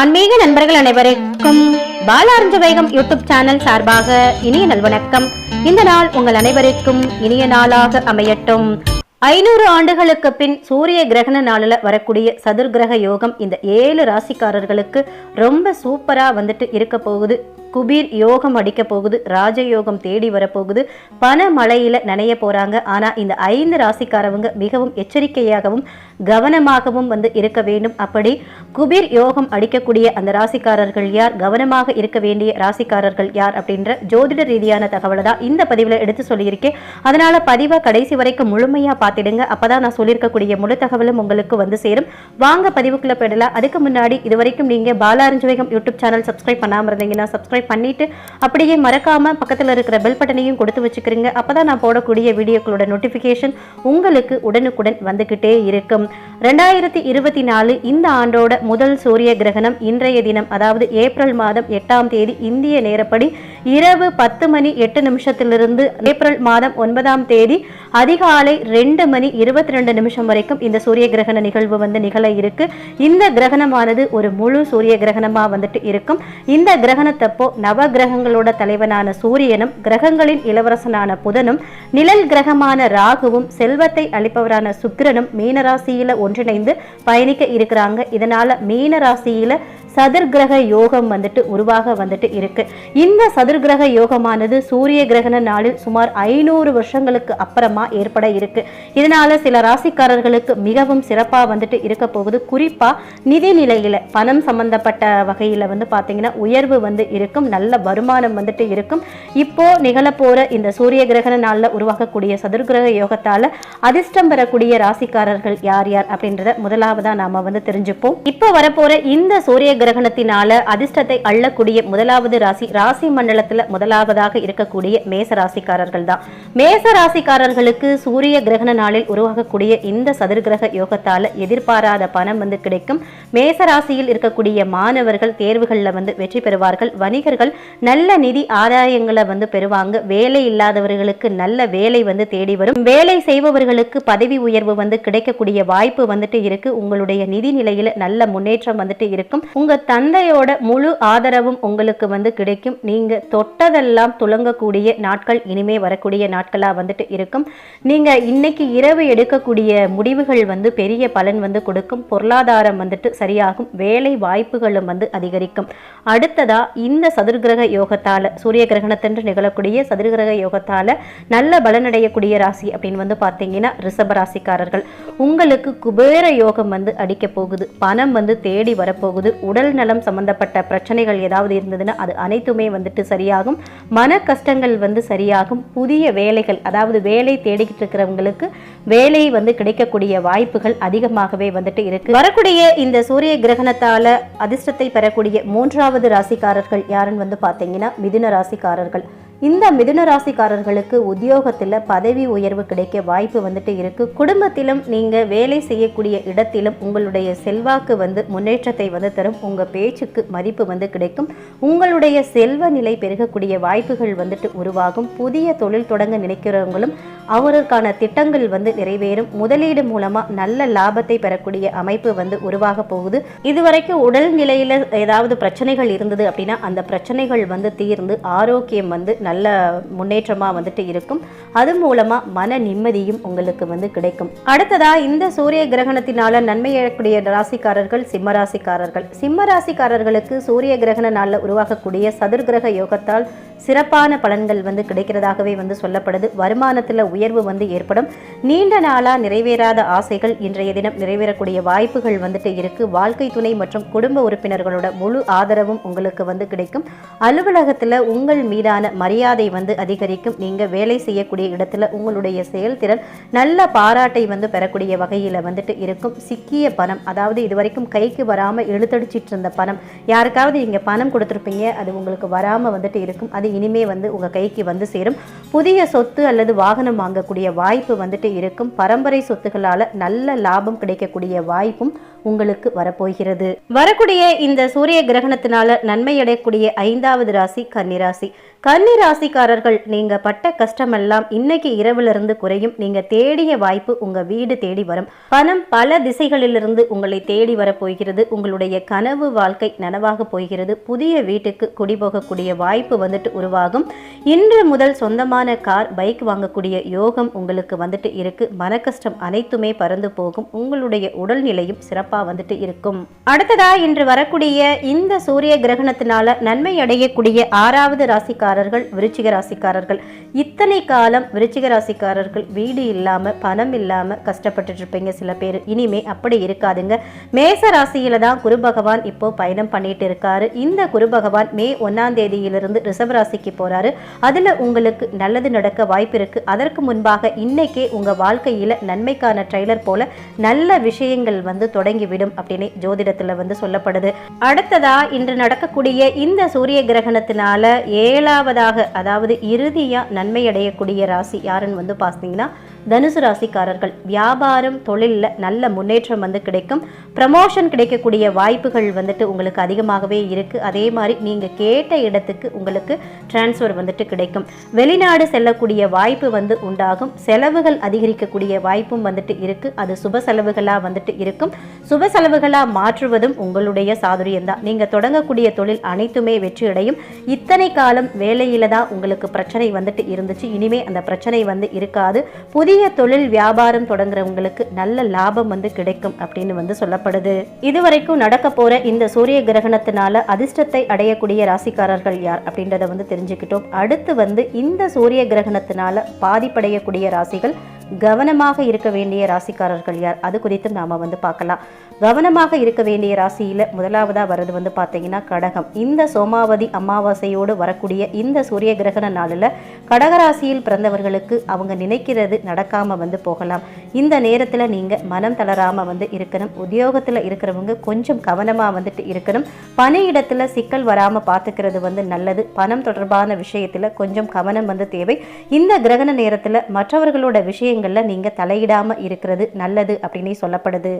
ஆன்மீக நண்பர்கள் அனைவருக்கும் பாலாரஞ்ச வைகம் யூடியூப் சேனல் சார்பாக இனிய நல்வணக்கம். இந்த நாள் உங்கள் அனைவருக்கும் இனிய நாளாக அமையட்டும். ஐநூறு ஆண்டுகளுக்கு பின் சூரிய கிரகண நாளில் வரக்கூடிய சதுர்கிரக யோகம் இந்த ஏழு ராசிக்காரர்களுக்கு ரொம்ப சூப்பராக வந்துட்டு இருக்க போகுது. குபீர் யோகம் அடிக்க போகுது ராஜயோகம் தேடி வரப்போகுது. பண மழையில நனைய போகிறாங்க ஆனால் இந்த ஐந்து ராசிக்காரவங்க மிகவும் எச்சரிக்கையாகவும் கவனமாகவும் வந்து இருக்க வேண்டும். அப்படி குபீர் யோகம் அடிக்கக்கூடிய அந்த ராசிக்காரர்கள் யார்? கவனமாக இருக்க வேண்டிய ராசிக்காரர்கள் யார்? அப்படின்ற ஜோதிட ரீதியான தகவலை தான் இந்த பதிவில் எடுத்து சொல்லியிருக்கேன். அதனால பதிவை கடைசி வரைக்கும் முழுமையாக பார்த்துடுங்க. அப்போ தான் நான் சொல்லியிருக்கக்கூடிய முழு தகவலும் உங்களுக்கு வந்து சேரும். வாங்க பதிவுக்குள்ளே போயிடலாம். அதுக்கு முன்னாடி இது வரைக்கும் நீங்கள் பாலாரஞ்சவேகம் யூடியூப் சேனல் சப்ஸ்கிரைப் பண்ணாம இருந்தீங்கன்னா சப்ஸ்கிரைப் பண்ணிட்டு அப்படியே மறக்காமல் பக்கத்தில் இருக்கிற பெல் பட்டனையும் கொடுத்து வச்சுக்கிறீங்க அப்பதான் நான் போடக்கூடிய வீடியோக்களோட நோட்டிஃபிகேஷன் உங்களுக்கு உடனுக்குடன் வந்துக்கிட்டே இருக்கும். ரெண்டாயிரத்தி இருபத்தி நாலு இந்த ஆண்டோட முதல் சூரிய கிரகணம் இன்றைய தினம் அதாவது ஏப்ரல் மாதம் எட்டாம் தேதி இந்திய நேரப்படி இரவு பத்து மணி எட்டு நிமிஷத்திலிருந்து ஏப்ரல் மாதம் ஒன்பதாம் தேதி அதிகாலை ரெண்டு மணி இருபத்தி ரெண்டு நிமிஷம் வரைக்கும் இந்த சூரிய கிரகண நிகழ்வு வந்து நிகழ இருக்கு. இந்த கிரகணமானது ஒரு முழு சூரிய கிரகணமா வந்துட்டு இருக்கும். இந்த கிரகணத்தப்போ நவ கிரகங்களோட தலைவனான சூரியனும் கிரகங்களின் இளவரசனான புதனும் நிழல் கிரகமான ராகுவும் செல்வத்தை அளிப்பவரான சுக்கிரனும் மீனராசியில ஒன்றிணைந்து பயணிக்க இருக்கிறாங்க. இதனால மீனராசியில சதுர்கிரக யோகம் வந்துட்டு உருவாக வந்துட்டு இருக்கு. இந்த சதுர்கிரக யோகமானது சூரிய கிரகண நாளில் சுமார் ஐநூறு வருஷங்களுக்கு அப்புறமா ஏற்பட இருக்கு. இதனால சில ராசிக்காரர்களுக்கு மிகவும் சிறப்பா வந்துட்டு இருக்க போகுது. குறிப்பா நிதி நிலையில பணம் சம்பந்தப்பட்ட வகையில வந்து பாத்தீங்கன்னா உயர்வு வந்து இருக்கும் நல்ல வருமானம் வந்துட்டு இருக்கும். இப்போ நிகழப்போற இந்த சூரிய கிரகண நாள்ல உருவாகக்கூடிய சதுர்கிரக யோகத்தால அதிர்ஷ்டம் பெறக்கூடிய ராசிக்காரர்கள் யார் யார் அப்படின்றத முதலாவதா நாம வந்து தெரிஞ்சுப்போம். இப்போ வரப்போற இந்த சூரிய கிரகணத்தினால அதிர்ஷ்டத்தை அள்ளக்கூடிய முதலாவது ராசி ராசி மண்டலத்துல முதலாவதாக இருக்கக்கூடிய மேச ராசிக்காரர்கள் தான் மேச ராசிக்காரர்களுக்கு சூரிய கிரகண நாளில் உருவாகக்கூடிய இந்த சதுர்கிரக யோகத்தால எதிர்பாராத பணம் வந்து கிடைக்கும். மேச ராசியில் இருக்கக்கூடிய மாணவர்கள் தேர்வுகளில் வந்து வெற்றி பெறுவார்கள். வணிகர்கள் நல்ல நிதி ஆதாயங்களை வந்து பெறுவாங்க. வேலை இல்லாதவர்களுக்கு நல்ல வேலை வந்து தேடி வரும். வேலை செய்பவர்களுக்கு பதவி உயர்வு வந்து கிடைக்கக்கூடிய வாய்ப்பு வந்துட்டு இருக்கு. உங்களுடைய நிதி நிலையில நல்ல முன்னேற்றம் வந்துட்டு இருக்கும். உங்க தந்தையோட முழு ஆதரவும் உங்களுக்கு வந்து கிடைக்கும். நீங்க தொட்டதெல்லாம் துளங்கக்கூடிய நாட்கள் இனிமே வரக்கூடிய நாட்களா வந்துட்டு இருக்கும். நீங்க இன்னைக்கு இரவு எடுக்கக்கூடிய முடிவுகள் வந்து பெரிய பலன் வந்து கொடுக்கும். பொருளாதாரம் வந்துட்டு சரியாகும். வேலை வாய்ப்புகளும் வந்து அதிகரிக்கும். அடுத்ததா இந்த சதுர்கிரக யோகத்தால சூரிய கிரகணத்தன்று நிகழக்கூடிய சதுர்கிரக யோகத்தால நல்ல பலனடையக்கூடிய ராசி அப்படின்னு வந்து பார்த்தீங்கன்னா ரிஷப ராசிக்காரர்கள். உங்களுக்கு குபேர யோகம் வந்து அடிக்க போகுது. பணம் வந்து தேடி வரப்போகுது. உடல் நலம் சம்பந்தப்பட்ட பிரச்சனைகள் ஏதாவது இருந்ததுன்னா அது அனைத்துமே வந்துட்டு சரியாகும். மன கஷ்டங்கள் வந்து சரியாகும். புதிய வேலைகள் அதாவது வேலை தேடிக்கிட்டு இருக்கிறவங்களுக்கு வேலை வந்து கிடைக்கக்கூடிய வாய்ப்புகள் அதிகமாகவே வந்துட்டு இருக்கு. வரக்கூடிய இந்த சூரிய கிரகணத்தால அதிர்ஷ்டத்தை பெறக்கூடிய மூன்றாவது ராசிக்காரர்கள் யாருன்னு வந்து பார்த்தீங்கன்னா மிதுன ராசிக்காரர்கள். இந்த மிதுன ராசிக்காரர்களுக்கு உத்தியோகத்தில் பதவி உயர்வு கிடைக்க வாய்ப்பு வந்துட்டு இருக்கு. குடும்பத்திலும் நீங்க வேலை செய்யக்கூடிய இடத்திலும் உங்களுடைய செல்வாக்கு வந்து முன்னேற்றத்தை வந்து தரும். உங்க பேச்சுக்கு மதிப்பு வந்து கிடைக்கும். உங்களுடைய செல்வ நிலை பெருகக்கூடிய வாய்ப்புகள் வந்துட்டு உருவாகும். புதிய தொழில் தொடங்க நினைக்கிறவங்களும் அவருக்கான திட்டங்கள் வந்து நிறைவேறும். முதலீடு மூலமா நல்ல லாபத்தை பெறக்கூடிய அமைப்பு வந்து உருவாக போகுது. இதுவரைக்கும் உடல் நிலையில ஏதாவது பிரச்சனைகள் இருந்தது அப்படின்னா அந்த பிரச்சனைகள் வந்து தீர்ந்து ஆரோக்கியம் வந்து நல்ல முன்னேற்றமா வந்துட்டு இருக்கும். அது மூலமா மன நிம்மதியும் உங்களுக்கு வந்து கிடைக்கும். அடுத்ததா இந்த சூரிய கிரகணத்தினால நன்மை ராசிக்காரர்கள் சிம்ம ராசிக்காரர்கள். சிம்ம ராசிக்காரர்களுக்கு சூரிய கிரகண நாளில் உருவாகக்கூடிய சதுர்கிரக யோகத்தால் சிறப்பான பலன்கள் வந்து கிடைக்கிறதாகவே வந்து சொல்லப்படுது. வருமானத்தில் உயர்வு வந்து ஏற்படும். நீண்ட நாளா நிறைவேறாத ஆசைகள் இன்றைய தினம் நிறைவேறக்கூடிய வாய்ப்புகள் வந்துட்டு இருக்கு. வாழ்க்கை துணை மற்றும் குடும்ப உறுப்பினர்களோட முழு ஆதரவும் உங்களுக்கு வந்து கிடைக்கும். அலுவலகத்தில் உங்கள் மீதான மரியாதை மரியாதை வந்து அதிகரிக்கும். நீங்க வேலை செய்யக்கூடிய இடத்துல உங்களுடைய செயல்திறன் நல்ல பாராட்டை வந்து பெறக்கூடிய வகையில் வந்துட்டு இருக்கும். சிக்கிய பணம் அதாவது இதுவரைக்கும் கைக்கு வராம இழுத்தடிச்சிட்டு இருந்த பணம் யாருக்காவது நீங்க பணம் கொடுத்துருப்பீங்க அது உங்களுக்கு வராம வந்துட்டு இருக்கும். அது இனிமே வந்து உங்க கைக்கு வந்து சேரும். புதிய சொத்து அல்லது வாகனம் வாங்கக்கூடிய வாய்ப்பு வந்துட்டு இருக்கும். பரம்பரை சொத்துக்களால நல்ல லாபம் கிடைக்கக்கூடிய வாய்ப்பும் உங்களுக்கு வரப்போகிறது. வரக்கூடிய இந்த சூரிய கிரகணத்தினால நன்மை அடையக்கூடிய ஐந்தாவது ராசி கன்னிராசி கன்னிராசி ராசிக்காரர்கள் நீங்க பட்ட கஷ்டமெல்லாம் இன்னைக்கு இரவுல இருந்து குறையும். நீங்க தேடிய வாய்ப்பு உங்க வீடு தேடி வரும். பணம் பல திசைகளிலிருந்து உங்களை தேடி வர போகிறது. உங்களுடைய கனவு வாழ்க்கை நனவாக போகிறது. புதிய வீட்டுக்கு குடிபோகக்கூடிய வாய்ப்பு வந்துட்டு உருவாகும். இன்று முதல் சொந்தமான கார் பைக் வாங்கக்கூடிய யோகம் உங்களுக்கு வந்துட்டு இருக்கு. மன கஷ்டம் அனைத்துமே பறந்து போகும். உங்களுடைய உடல்நிலையும் சிறப்பாக வந்துட்டு இருக்கும். அடுத்ததா இன்று வரக்கூடிய இந்த சூரிய கிரகணத்தினால நன்மை அடையக்கூடிய ஆறாவது ராசிக்காரர்கள் விருச்சிக ராசிக்காரர்கள் இத்தனை காலம் விருச்சிக ராசிக்காரர்கள் வீடு இல்லாமல் பணம் இல்லாமல் கஷ்டப்பட்டுட்டு இருப்பீங்க சில பேர். இனிமே அப்படி இருக்காதுங்க. மேச ராசியில தான் குரு பகவான் இப்போ பயணம் பண்ணிட்டு இருக்காரு இந்த குரு பகவான் மே ஒன்னாம் தேதியிலிருந்து ரிஷப ராசிக்கு போறாரு. அதுல உங்களுக்கு நல்லது நடக்க வாய்ப்பு இருக்கு. அதற்கு முன்பாக இன்னைக்கே உங்க வாழ்க்கையில நன்மைக்கான ட்ரெய்லர் போல நல்ல விஷயங்கள் வந்து தொடங்கிவிடும் அப்படின்னு ஜோதிடத்துல வந்து சொல்லப்படுது. அடுத்ததா இன்று நடக்கக்கூடிய இந்த சூரிய கிரகணத்தினால ஏழாவதாக அதாவது இறுதியாக நன்மை அடையக்கூடிய ராசி யாருன்னு வந்து பார்த்தீங்கன்னா தனுசு ராசிக்காரர்கள் வியாபாரம் தொழிலில் நல்ல முன்னேற்றம் வந்து கிடைக்கும். ப்ரமோஷன் கிடைக்கக்கூடிய வாய்ப்புகள் வந்துட்டு உங்களுக்கு அதிகமாகவே இருக்குது அதே மாதிரி நீங்கள் கேட்ட இடத்துக்கு உங்களுக்கு டிரான்ஸ்ஃபர் வந்துட்டு கிடைக்கும். வெளிநாடு செல்லக்கூடிய வாய்ப்பு வந்து உண்டாகும். செலவுகள் அதிகரிக்கக்கூடிய வாய்ப்பும் வந்துட்டு இருக்குது அது சுப செலவுகளாக வந்துட்டு இருக்கும். சுப செலவுகளாக மாற்றுவதும் உங்களுடைய சாதுரியம் தான் நீங்கள் தொடங்கக்கூடிய தொழில் அனைத்துமே வெற்றியடையும். இத்தனை காலம் வேலையில் தான் உங்களுக்கு பிரச்சனை வந்துட்டு இருந்துச்சு. இனிமே அந்த பிரச்சனை வந்து இருக்காது. புதிய தொழில் வியாபாரம் தொடங்குறவங்களுக்கு நல்ல லாபம் வந்து கிடைக்கும் அப்படின்னு வந்து சொல்லப்படுது. இதுவரைக்கும் நடக்க போற இந்த சூரிய கிரகணத்தினால அதிர்ஷ்டத்தை அடையக்கூடிய ராசிக்காரர்கள் யார் அப்படின்றத வந்து தெரிஞ்சுக்கிட்டோம். அடுத்து வந்து இந்த சூரிய கிரகணத்தினால பாதிப்படையக்கூடிய ராசிகள் கவனமாக இருக்க வேண்டிய ராசிக்காரர்கள் யார்? அது குறித்தும் நாம வந்து பார்க்கலாம். கவனமாக இருக்க வேண்டிய ராசியில் முதலாவதாக வர்றது வந்து பார்த்தீங்கன்னா கடகம். இந்த சோமாவதி அமாவாசையோடு வரக்கூடிய இந்த சூரிய கிரகண நாளில் கடகராசியில் பிறந்தவர்களுக்கு அவங்க நினைக்கிறது நடக்காமல் வந்து போகலாம். இந்த நேரத்தில் நீங்கள் மனம் தளராமல் வந்து இருக்கணும். உத்தியோகத்தில் இருக்கிறவங்க கொஞ்சம் கவனமாக வந்துட்டு இருக்கணும். பணியிடத்தில் சிக்கல் வராமல் பார்த்துக்கிறது வந்து நல்லது. பணம் தொடர்பான விஷயத்தில் கொஞ்சம் கவனம் வந்து தேவை. இந்த கிரகண நேரத்தில் மற்றவர்களோட விஷயங்களில் நீங்கள் தலையிடாமல் இருக்கிறது நல்லது அப்படின்னு சொல்லப்படுது.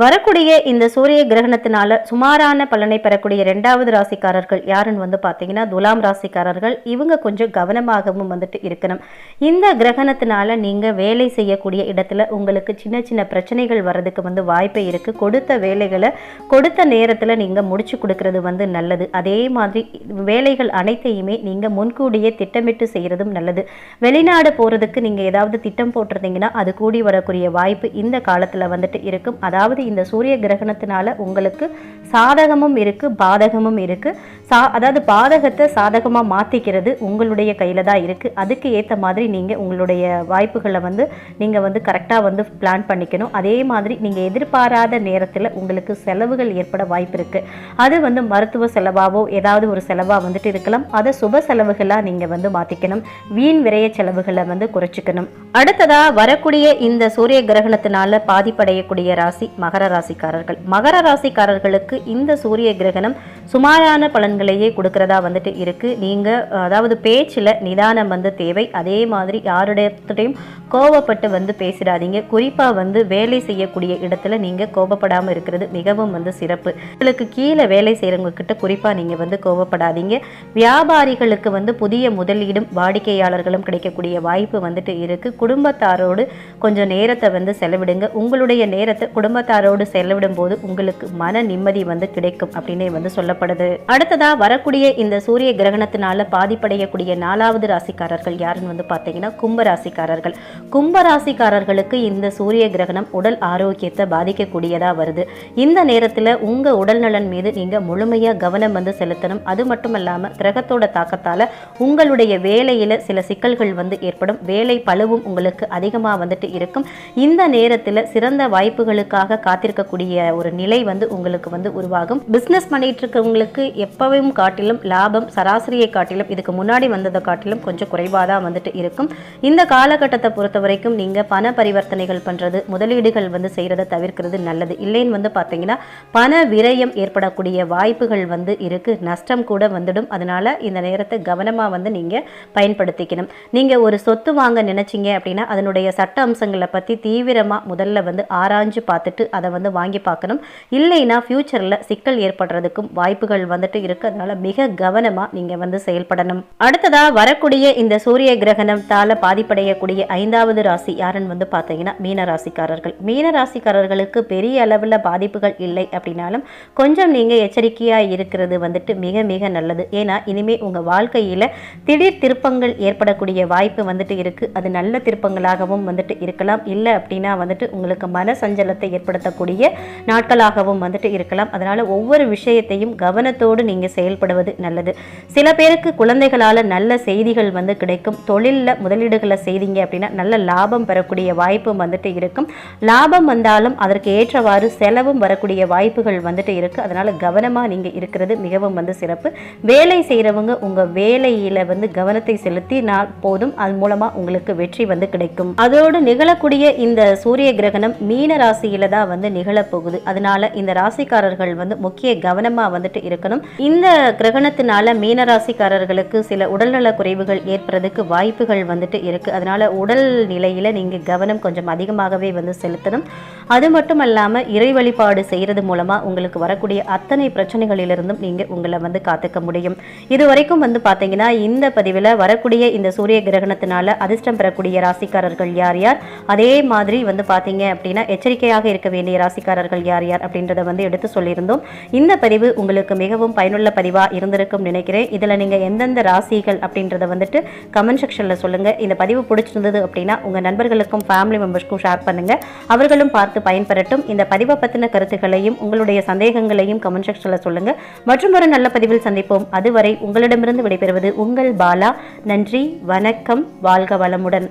வரக்கூடிய இந்த சூரிய கிரகணத்தினால சுமாரான பலனை பெறக்கூடிய ரெண்டாவது ராசிக்காரர்கள் யாருன்னு வந்து பார்த்தீங்கன்னா துலாம் ராசிக்காரர்கள். இவங்க கொஞ்சம் கவனமாகவும் வந்துட்டு இருக்கணும். இந்த கிரகணத்தினால நீங்கள் வேலை செய்யக்கூடிய இடத்துல உங்களுக்கு சின்ன சின்ன பிரச்சனைகள் வர்றதுக்கு வந்து வாய்ப்பு இருக்குது கொடுத்த வேலைகளை கொடுத்த நேரத்தில் நீங்கள் முடிச்சு கொடுக்கறது வந்து நல்லது. அதே மாதிரி வேலைகள் அனைத்தையுமே நீங்கள் முன்கூடியே திட்டமிட்டு செய்கிறதும் நல்லது. வெளிநாடு போகிறதுக்கு நீங்கள் ஏதாவது திட்டம் போட்டிருந்தீங்கன்னா அது கூடி வரக்கூடிய வாய்ப்பு இந்த காலத்தில் வந்துட்டு இருக்கும். அதாவது இந்த சூரிய கிரகணத்தினால உங்களுக்கு சாதகமும் இருக்கு பாதகமும் இருக்கு. சா அதாவது பாதகத்தை சாதகமாக மாற்றிக்கிறது உங்களுடைய கையில் தான் இருக்கு. அதுக்கு ஏற்ற மாதிரி நீங்கள் உங்களுடைய வாய்ப்புகளை வந்து நீங்கள் வந்து கரெக்டாக வந்து பிளான் பண்ணிக்கணும். அதே மாதிரி நீங்கள் எதிர்பாராத நேரத்தில் உங்களுக்கு செலவுகள் ஏற்பட வாய்ப்பு இருக்கு. அது வந்து மருத்துவ செலவாவோ ஏதாவது ஒரு செலவாக வந்துட்டு இருக்கலாம். அதை சுப செலவுகளாக நீங்கள் வந்து மாற்றிக்கணும் வீண் விரைய செலவுகளை வந்து குறைச்சிக்கணும். அடுத்ததா வரக்கூடிய இந்த சூரிய கிரகணத்தினால பாதிப்படையக்கூடிய ராசி மகர ராசிக்காரர்கள். மகர ராசிக்காரர்களுக்கு இந்த சூரிய கிரகணம் சுமாரான பலன்களையே கொடுக்கறதா வந்துட்டு இருக்கு. நீங்க அதாவது பேச்சில் நிதானம் வந்து தேவை. அதே மாதிரி யாருடையத்தையும் கோவப்பட்டு வந்து பேசிடாதீங்க. குறிப்பா வந்து வேலை செய்யக்கூடிய இடத்துல நீங்க கோபப்படாம இருக்கிறது மிகவும் வந்து சிறப்பு. உங்களுக்கு கீழே வேலை செய்யறவங்க கிட்ட குறிப்பா நீங்க வந்து கோவப்படாதீங்க வியாபாரிகளுக்கு வந்து புதிய முதலீடும் வாடிக்கையாளர்களும் கிடைக்கக்கூடிய வாய்ப்பு வந்துட்டு இருக்கு. குடும்பத்தாரோடு கொஞ்சம் நேரத்தை வந்து செலவிடுங்க. உங்களுடைய நேரத்தை குடும்பத்தார் குடும்பத்தாரோடு செலவிடும் போது உங்களுக்கு மன நிம்மதி வந்து கிடைக்கும் அப்படின்னு வந்து சொல்லப்படுது. அடுத்ததா வரக்கூடிய இந்த சூரிய கிரகணத்தினால பாதிப்படையக்கூடிய நாலாவது ராசிக்காரர்கள் யாருன்னு வந்து பார்த்தீங்கன்னா கும்ப ராசிக்காரர்கள் கும்ப ராசிக்காரர்களுக்கு இந்த சூரிய கிரகணம் உடல் ஆரோக்கியத்தை பாதிக்கக்கூடியதா வருது. இந்த நேரத்தில் உங்க உடல் நலன் மீது நீங்க முழுமையாக கவனம் வந்து செலுத்தணும். அது மட்டும் இல்லாம கிரகத்தோட தாக்கத்தால உங்களுடைய வேலையில சில சிக்கல்கள் வந்து ஏற்படும். வேலை பழுவும் உங்களுக்கு அதிகமாக வந்துட்டு இருக்கும். இந்த நேரத்தில் சிறந்த வாய்ப்புகளுக்காக காத்திருக்கக்கூடிய ஒரு நிலை வந்து உங்களுக்கு வந்து உருவாகும். பிஸ்னஸ் பண்ணிட்டு இருக்கவங்களுக்கு எப்பவும் காட்டிலும் லாபம் சராசரியை காட்டிலும் இதுக்கு முன்னாடி வந்ததை காட்டிலும் கொஞ்சம் குறைவாக தான் வந்துட்டு இருக்கும். இந்த காலகட்டத்தை பொறுத்த வரைக்கும் நீங்கள் பண பரிவர்த்தனைகள் பண்ணுறது முதலீடுகள் வந்து செய்கிறத தவிர்க்கிறது நல்லது. இல்லைன்னு வந்து பார்த்தீங்கன்னா பண விரயம் ஏற்படக்கூடிய வாய்ப்புகள் வந்து இருக்கு. நஷ்டம் கூட வந்துடும். அதனால இந்த நேரத்தை கவனமாக வந்து நீங்கள் பயன்படுத்திக்கணும். நீங்கள் ஒரு சொத்து வாங்க நினைச்சீங்க அப்படின்னா அதனுடைய சட்ட அம்சங்களை பற்றி தீவிரமாக முதல்ல வந்து ஆராய்ஞ்சு பார்த்துட்டு அதை வந்து வாங்கி பார்க்கணும். இல்லைன்னா ஃப்யூச்சரில் சிக்கல் ஏற்படுறதுக்கும் வாய்ப்புகள் வந்துட்டு இருக்கிறதுனால மிக கவனமாக நீங்கள் வந்து செயல்படணும். அடுத்ததா வரக்கூடிய இந்த சூரிய கிரகணத்தால் பாதிப்படையக்கூடிய ஐந்தாவது ராசி யாருன்னு வந்து பார்த்தீங்கன்னா மீன ராசிக்காரர்கள். மீன ராசிக்காரர்களுக்கு பெரிய அளவில் பாதிப்புகள் இல்லை அப்படின்னாலும் கொஞ்சம் நீங்கள் எச்சரிக்கையாக இருக்கிறது வந்துட்டு மிக மிக நல்லது. ஏன்னா இனிமேல் உங்கள் வாழ்க்கையில் திடீர் திருப்பங்கள் ஏற்படக்கூடிய வாய்ப்பு வந்துட்டு இருக்கு. அது நல்ல திருப்பங்களாகவும் வந்துட்டு இருக்கலாம். இல்லை அப்படின்னா வந்துட்டு உங்களுக்கு மன சஞ்சலத்தை ஏற்படுத்தக்கூடிய நாட்களாகவும் வந்துட்டு இருக்கலாம். அதனால் ஒவ்வொரு விஷயத்தையும் கவனத்தோடு நீங்கள் செயல்படுவது நல்லது. சில பேருக்கு குழந்தைகளால் நல்ல செய்திகள் வந்து கிடைக்கும். தொழிலில் முதலீடுகளை செய்தீங்க அப்படின்னா நல்ல லாபம் பெறக்கூடிய வாய்ப்பும் வந்துட்டு இருக்கும். லாபம் வந்தாலும் அதற்கு ஏற்றவாறு செலவும் வரக்கூடிய வாய்ப்புகள் வந்துட்டு இருக்குது அதனால் கவனமாக நீங்கள் இருக்கிறது மிகவும் வந்து சிறப்பு. வேலை செய்கிறவங்க உங்கள் வேலையில் வந்து கவனத்தை செலுத்தி நான் போதும். அது மூலமாக உங்களுக்கு வெற்றி வந்து கிடைக்கும். அதோடு நிகழக்கூடிய இந்த சூரிய கிரகணம் மீன ராசியில தான் வந்து நிகழப்போகுது. அதனால இந்த ராசிக்காரர்கள் வந்து முக்கிய கவனமா வந்துட்டு இருக்கணும். இந்த கிரகணத்தினால மீன ராசிக்காரர்களுக்கு சில உடல்நல குறைவுகள் ஏற்படுறதுக்கு வாய்ப்புகள் வந்துட்டு இருக்கு. அதனால உடல் நிலையில நீங்க கவனம் கொஞ்சம் அதிகமாகவே வந்து செலுத்தணும். அது மட்டும் இல்லாமல் இறை வழிபாடு செய்யறது மூலமாக உங்களுக்கு வரக்கூடிய அத்தனை பிரச்சனைகளிலிருந்தும் நீங்கள் உங்களை வந்து காத்துக்க முடியும். இது வரைக்கும் வந்து பார்த்தீங்கன்னா இந்த பதிவில் வரக்கூடிய இந்த சூரிய கிரகணத்தினால அதிர்ஷ்டம் பெறக்கூடிய ராசிக்காரர்கள் யார் யார்? அதே மாதிரி வந்து பார்த்தீங்க அப்படின்னா எச்சரிக்கையாக இருக்க வேண்டிய ராசிக்காரர்கள் யார் யார் அப்படின்றத வந்து எடுத்து சொல்லியிருந்தோம். இந்த பதிவு உங்களுக்கு மிகவும் பயனுள்ள பதிவாக இருந்திருக்கும் நினைக்கிறேன். இதில் நீங்கள் எந்தெந்த ராசிகள் அப்படின்றத வந்துட்டு கமெண்ட் செக்ஷனில் சொல்லுங்கள் இந்த பதிவு பிடிச்சிருந்தது அப்படின்னா உங்கள் நண்பர்களுக்கும் ஃபேமிலி மெம்பர்ஸ்க்கும் ஷேர் பண்ணுங்கள் அவர்களும் பார்த்து பயன்பெறட்டும். இந்த பதிவை பற்றின கருத்துக்களையும் உங்களுடைய சந்தேகங்களையும் கமெண்ட் செக்ஷனில் சொல்லுங்கள் மற்றும் ஒரு நல்ல பதிவில் சந்திப்போம். அதுவரை உங்களிடமிருந்து விடைபெறுவது உங்கள் பாலா. நன்றி வணக்கம் வாழ்க வளமுடன்.